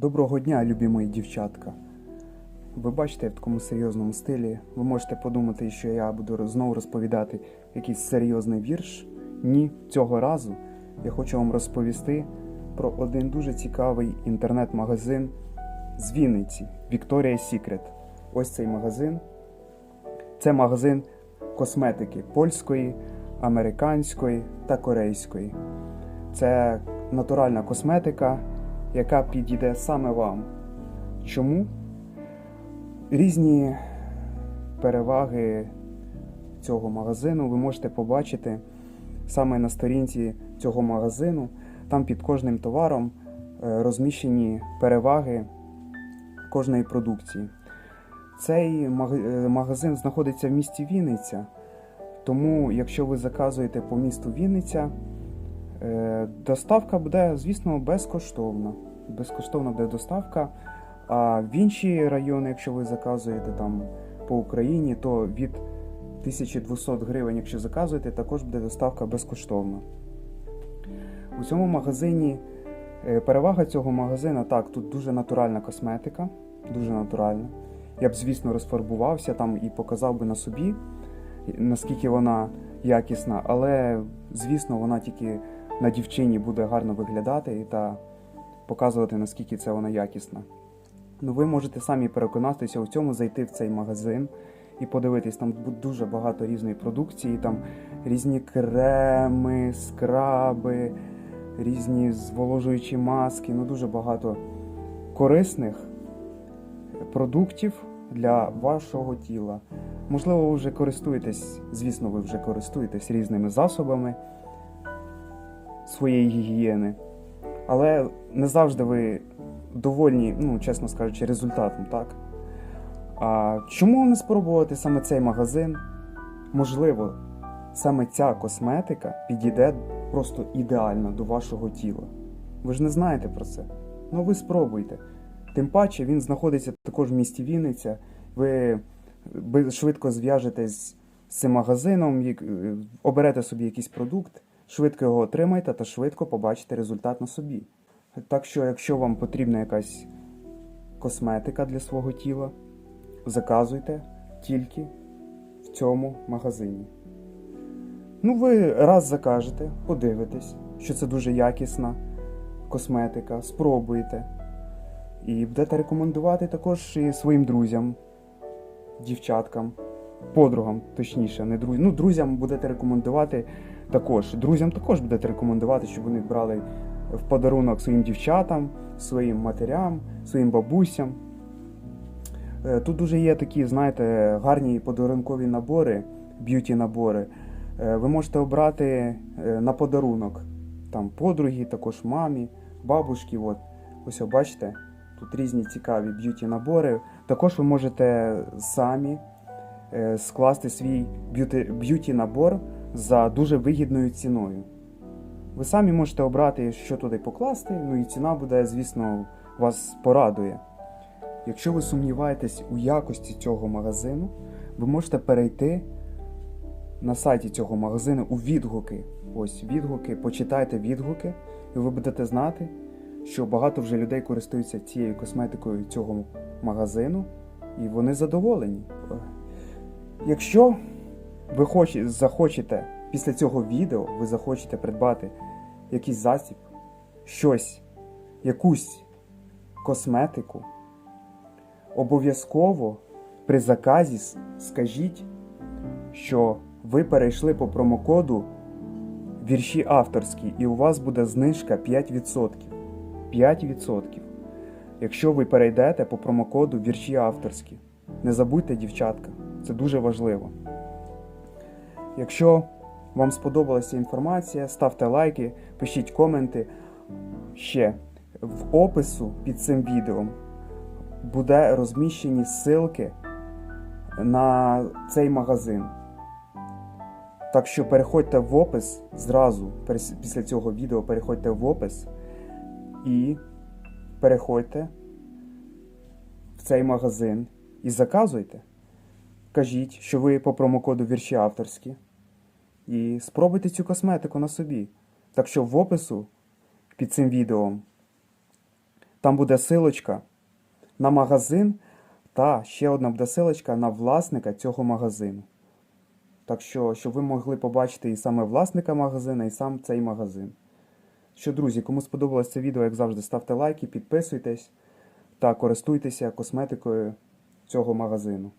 Доброго дня, любі мої дівчатка. Ви бачите, я в такому серйозному стилі. Ви можете подумати, що я буду знову розповідати якийсь серйозний вірш. Ні, цього разу я хочу вам розповісти про один дуже цікавий інтернет-магазин з Вінниці Victoria's Secret. Ось цей магазин. Це магазин косметики польської, американської та корейської. Це натуральна косметика, яка підійде саме вам. Чому? Різні переваги цього магазину ви можете побачити саме на сторінці цього магазину. Там під кожним товаром е, розміщені переваги кожної продукції. Цей е, магазин знаходиться в місті Вінниця, тому якщо ви заказуєте по місту Вінниця, Доставка буде, звісно, безкоштовна. Безкоштовна буде доставка. А в інші райони, якщо ви заказуєте там по Україні, то від 1200 гривень, якщо заказуєте, також буде доставка безкоштовна. У цьому магазині е, перевага цього магазину, так, тут дуже натуральна косметика, дуже натуральна. Я б, звісно, розфарбувався там і показав би на собі, наскільки вона якісна, але, звісно, вона тільки на дівчині буде гарно виглядати та показувати, наскільки це вона якісна. Ну, ви можете самі переконатися у цьому, зайти в цей магазин і подивитись, там дуже багато різної продукції, там різні креми, скраби, різні зволожуючі маски, ну дуже багато корисних продуктів для вашого тіла. Можливо, ви вже користуєтесь, звісно, ви вже користуєтесь різними засобами своєї гігієни, але не завжди ви довольні, ну, чесно скажучи, результатом, так? А чому не спробувати саме цей магазин? Можливо, саме ця косметика підійде просто ідеально до вашого тіла. Ви ж не знаєте про це. Ну ви спробуйте. Тим паче він знаходиться також в місті Вінниця. Ви ви швидко зв'яжетесь з цим магазином, е, оберете собі якийсь продукт, швидко його отримаєте та швидко побачите результат на собі. Так що, якщо вам потрібна якась косметика для свого тіла, заказуйте тільки в цьому магазині. Ну, ви раз закажете, подивитесь, що це дуже якісна косметика, спробуєте. І будете рекомендувати також і своїм друзям, дівчаткам, подругам, точніше, не друзям. Ну, друзям будете рекомендувати також. Друзям також будете рекомендувати, щоб вони брали в подарунок своїм дівчатам, своїм матерям, своїм бабусям. Е, Тут дуже є такі, знаєте, гарні подарункові набори, б'юті-набори. Е, Ви можете обрати е, на подарунок там подруги, також мамі, бабушки. От. Ось бачите, тут різні цікаві б'юті-набори. Також ви можете самі скласти свій б'юті-набор за дуже вигідною ціною. Ви самі можете обрати, що туди покласти, ну і ціна буде, звісно, вас порадує. Якщо ви сумніваєтесь у якості цього магазину, ви можете перейти на сайті цього магазину у відгуки. Ось відгуки, почитайте відгуки, і ви будете знати, що багато вже людей користуються цією косметикою цього магазину, і вони задоволені. Якщо ви хоч- захочете після цього відео, ви захочете придбати якийсь засіб, щось, якусь косметику, обов'язково при заказі скажіть, що ви перейшли по промокоду вірші авторські, і у вас буде знижка 5%. 5%. Якщо ви перейдете по промокоду вірші авторські. Не забудьте, дівчатка, це дуже важливо. Якщо вам сподобалася інформація, ставте лайки, пишіть коменти. Ще в опису під цим відео буде розміщені ссылки на цей магазин. Так що переходьте в опис зразу, після цього відео переходьте в опис і переходьте в цей магазин і заказуйте. Кажіть, що ви по промокоду вірші авторські. І спробуйте цю косметику на собі. Так що в опису під цим відео Там буде силочка на магазин, та ще одна буде силочка на власника цього магазину. Так що, щоб ви могли побачити і саме власника магазина, і сам цей магазин. Що, друзі, кому сподобалось це відео, як завжди, ставте лайки, підписуйтесь та користуйтеся косметикою цього магазину.